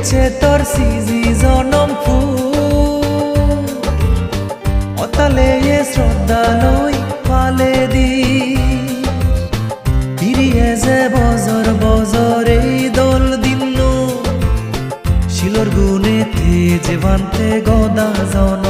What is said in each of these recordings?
ইচ্ছে তোর সিজি জনম ফু অতালে এ শ্রদ্ধা লই পালে দি। ফিরিয়ে যে বজর বজর এই দোল। দিন শিলর গুণে যে বানতে গদা জনম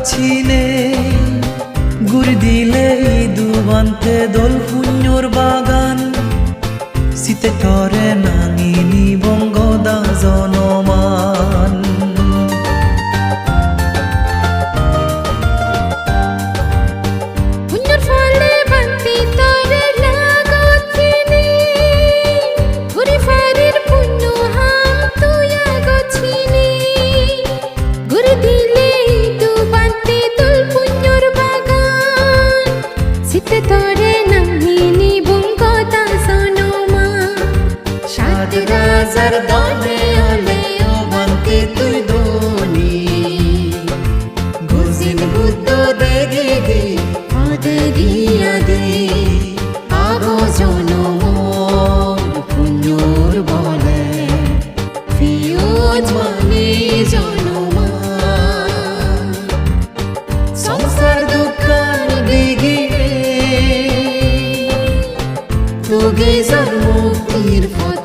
আগছিনে গুড় দিলে দুবান্তে বানতে দোল পুণ্যর বাগান। শীতে তরে মুক্তির ফল